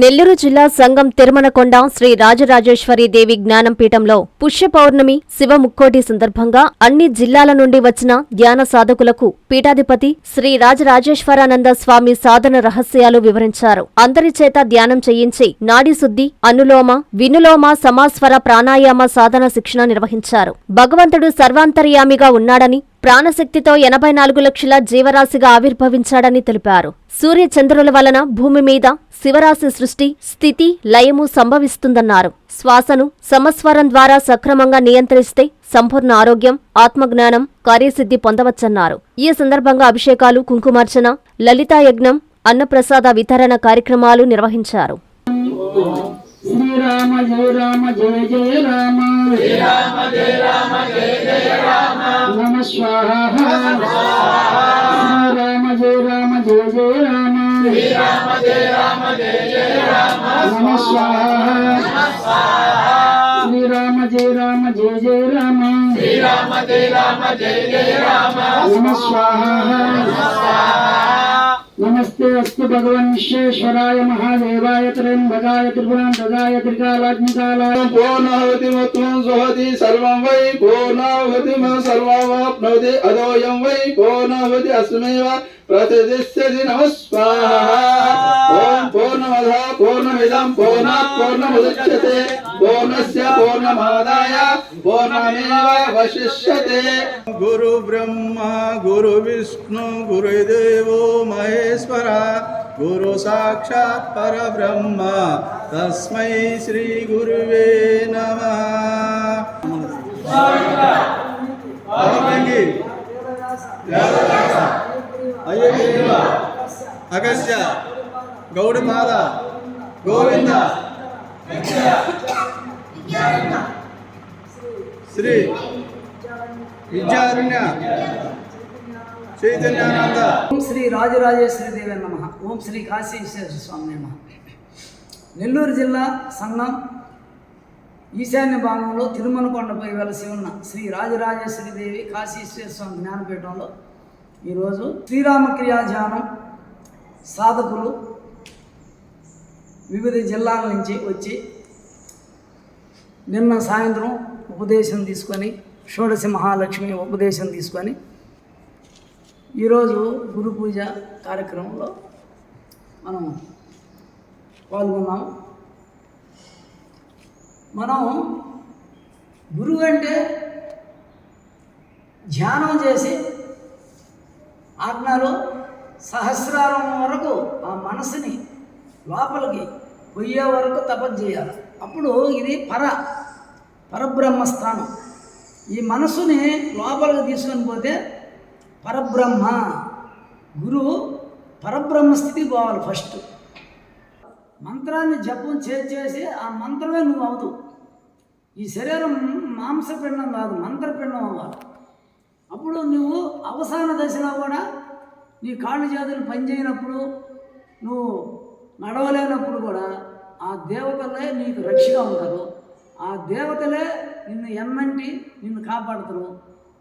నెల్లూరు జిల్లా సంఘం తిరుమనకొండ శ్రీ రాజరాజేశ్వరి దేవి జ్ఞానంపీఠంలో పుష్య పౌర్ణమి శివ ముక్కోటి సందర్భంగా అన్ని జిల్లాల నుండి వచ్చిన ధ్యాన సాధకులకు పీఠాధిపతి శ్రీ రాజరాజేశ్వరానంద స్వామి సాధన రహస్యాలు వివరించారు. అందరి చేత ధ్యానం చేయించి నాడీ శుద్ధి అనులోమ వినులోమ సమాస్వర ప్రాణాయామ సాధన శిక్షణ నిర్వహించారు. భగవంతుడు సర్వాంతర్యామిగా ఉన్నాడని ప్రాణశక్తితో ఎనభై నాలుగు లక్షల జీవరాశిగా ఆవిర్భవించాడని తెలిపారు. సూర్య చంద్రుల వలన భూమి మీద శివరాశి సృష్టి స్థితి లయము సంభవిస్తుందన్నారు. శ్వాసను సమస్వరం ద్వారా సక్రమంగా నియంత్రిస్తే సంపూర్ణ ఆరోగ్యం ఆత్మజ్ఞానం కార్యసిద్ధి పొందవచ్చన్నారు. ఈ సందర్భంగా అభిషేకాలు కుంకుమార్చన లలితా యజ్ఞం అన్నప్రసాద వితరణ కార్యక్రమాలు నిర్వహించారు. శ్రీరామ జయ రామ జయ జయ రామ. శ్రీరామ జయ రామ జయ జయ రామ. నమ స్వాహ జయ రామ జయ జయ రామ జయ రామ జయ జయ రామ. నమ స్వాహ శ్రీరామ జయ రామ జయ జయ రామ శ్రీరామ జయ రామ జయ జయ రామ. నమ స్వాహ नमस्ते अस्तु भगवन् विश्वेश्वराय महादेवाय त्र्यम्बकाय त्रिपुरान्तकाय त्रिकालाग्निकालाय पूर्णावति मत्वं सुहति सर्वं वै पूर्णावति म सर्वमाप्नोति अदोऽयं वै पूर्णावति अस्मेव प्रतिष्ठति नमः स्वाहा ॐ पूर्णमदः पूर्णमिदं पूर्णात् पूर्णमुदच्यते पूर्णस्य पूर्णमादाय पूर्णमेवावशिष्यते गुरुब्रह्मा गुरुविष्णु गुरुदेवो महेश्वर गुरु साक्षात् परब्रह्म तस्मै श्रीगुरुवे नमः గౌడపాద గోవింద శ్రీ విద్యారణ్య చైతన్యానంద. ఓం శ్రీ రాజరాజేశ్వరి దేవి నమ. ఓం శ్రీ కాశీ విశ్వేశ్వర స్వామి నమ. నెల్లూరు జిల్లా సంఘం ఈశాన్య భాగంలో తిరుమలకొండపై వెలసి ఉన్న శ్రీ రాజరాజేశ్వరి దేవి కాశీ విశ్వేశ్వర స్వామి జ్ఞానపీఠంలో ఈరోజు శ్రీరామక్రియాధ్యానం సాధకులు వివిధ జిల్లాల నుంచి వచ్చి నిన్న సాయంత్రం ఉపదేశం తీసుకొని షోడశ మహాలక్ష్మి ఉపదేశం తీసుకొని ఈరోజు గురు పూజ కార్యక్రమంలో మనం పాల్గొన్నాం. మనం గురువు అంటే ధ్యానం చేసి ఆజ్ఞలో సహస్రారం వరకు ఆ మనసుని లోపలికి పోయే వరకు తపస్సు చేయాలి. అప్పుడు ఇది పర పరబ్రహ్మస్థానం. ఈ మనసుని లోపలికి తీసుకొని పోతే పరబ్రహ్మ. గురువు పరబ్రహ్మ స్థితికి పోవాలి ఫస్ట్. మంత్రాన్ని జపం చేసి చేసి ఆ మంత్రమే నువ్వు అవదు ఈ శరీరం మాంసపిండం కాదు మంత్రపిండం అవ్వాలి. అప్పుడు నువ్వు అవసాన దశలో కూడా నీ కాళ్ళు చేతులు పనిచేయనప్పుడు నువ్వు నడవలేనప్పుడు కూడా ఆ దేవతలే నీకు రక్షగా ఉంటారు. ఆ దేవతలే నిన్ను ఎన్నంటి నిన్ను కాపాడుతారు.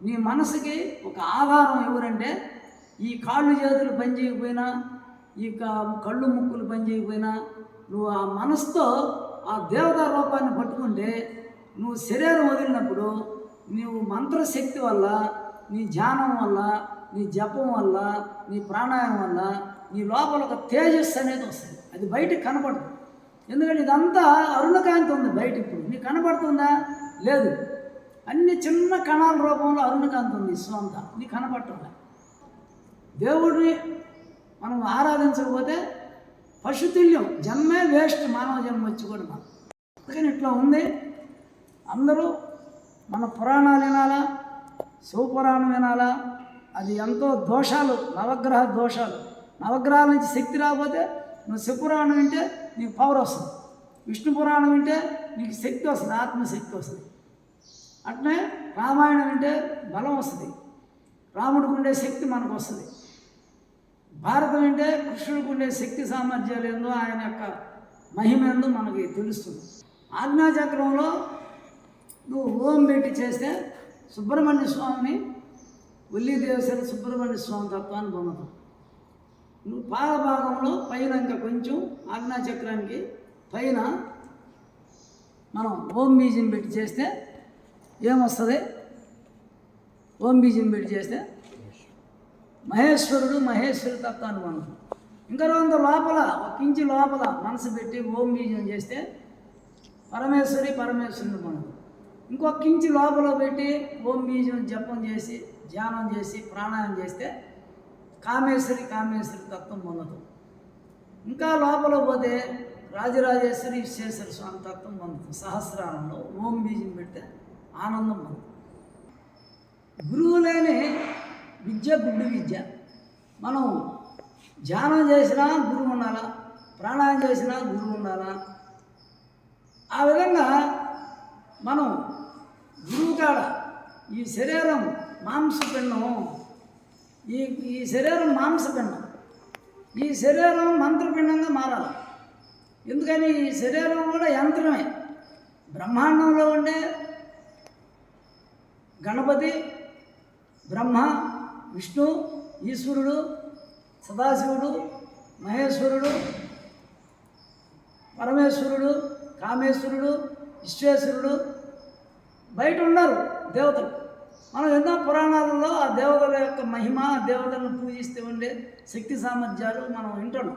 నీ మనసుకి ఒక ఆధారం ఎవరంటే ఈ కాళ్ళు చేతులు పనిచేయకపోయినా ఈ కళ్ళు ముక్కులు పనిచేయకపోయినా నువ్వు ఆ మనసుతో ఆ దేవతా రూపాన్ని పట్టుకుంటే నువ్వు శరీరం వదిలినప్పుడు నువ్వు మంత్రశక్తి వల్ల నీ ధ్యానం వల్ల నీ జపం వల్ల నీ ప్రాణాయామం వల్ల నీ లోపల ఒక తేజస్సు అనేది వస్తుంది. అది బయటకు కనపడదు. ఎందుకంటే ఇదంతా అరుణకాంతి ఉంది బయట ఇప్పుడు. నీకు కనపడుతుందా? లేదు. అన్ని చిన్న కణాల రూపంలో అరుణకాంతి ఉంది విశ్వం అంతా. నీకు కనపడటం దేవుడిని మనం ఆరాధించకపోతే పశుతుల్యం జన్మే వేస్ట్. మానవ జన్మ వచ్చి కూడా మనం. అందుకని ఇట్లా ఉంది. అందరూ మన పురాణాలు వినాలా? శివపురాణం వినాలా? అది ఎంతో దోషాలు నవగ్రహ దోషాలు. నవగ్రహాల నుంచి శక్తి రాకపోతే నువ్వు శివపురాణం వింటే నీకు పవర్ వస్తుంది. విష్ణు పురాణం వింటే నీకు శక్తి వస్తుంది ఆత్మశక్తి వస్తుంది. అట్లే రామాయణం వింటే బలం వస్తుంది. రాముడికి ఉండే శక్తి మనకు వస్తుంది. భారతం వింటే కృష్ణుడికి ఉండే శక్తి సామర్థ్యాలు ఏందో ఆయన యొక్క మహిమ ఏందో మనకి తెలుస్తుంది. ఆజ్ఞాచక్రంలో నువ్వు ఓం పెట్టి చేస్తే సుబ్రహ్మణ్య స్వామిని ఉల్లి దేవసేన సుబ్రహ్మణ్య స్వామి తత్వాన్ని పొందుతాం నువ్వు పాదభాగంలో పైన ఇంకా కొంచెం ఆజ్ఞాచక్రానికి పైన మనం ఓం బీజం పెట్టి చేస్తే ఏమొస్తుంది? ఓం బీజం పెట్టి చేస్తే మహేశ్వరుడు మహేశ్వరి తత్వాన్ని మనం ఇంకా రెండు లోపల ఒక ఇంచి లోపల మనసు పెట్టి ఓం బీజం చేస్తే పరమేశ్వరి పరమేశ్వరుని మనం ఇంకో కించి లోపల పెట్టి ఓం బీజం జపం చేసి ధ్యానం చేసి ప్రాణాయం చేస్తే కామేశ్వరి కామేశ్వరి తత్వం పొందదు ఇంకా లోపల పోతే రాజరాజేశ్వరి విశ్వేశ్వర స్వామి తత్వం పొందుతుంది సహస్రానంలో ఓం బీజం పెడితే ఆనందం పొందుతుంది గురువు లేని విద్య గుడ్డు విద్య. మనం ధ్యానం చేసినా గురువు ఉండాలా? ప్రాణాయం చేసినా గురువు ఉండాలా? ఆ విధంగా మనం గురువు కాడ ఈ శరీరం మాంసపిండం ఈ ఈ శరీరం మాంసపిండం. ఈ శరీరం మంత్రపిండంగా మారాలి. ఎందుకని? ఈ శరీరం కూడా యంత్రమే. బ్రహ్మాండంలో ఉండే గణపతి బ్రహ్మ విష్ణు ఈశ్వరుడు సదాశివుడు మహేశ్వరుడు పరమేశ్వరుడు కామేశ్వరుడు విశ్వేశ్వరుడు బయట ఉన్నారు దేవతలు. మనం ఎన్నో పురాణాలలో ఆ దేవతల యొక్క మహిమ దేవతలను పూజిస్తూ ఉండే శక్తి సామర్థ్యాలు మనం వింటున్నాం.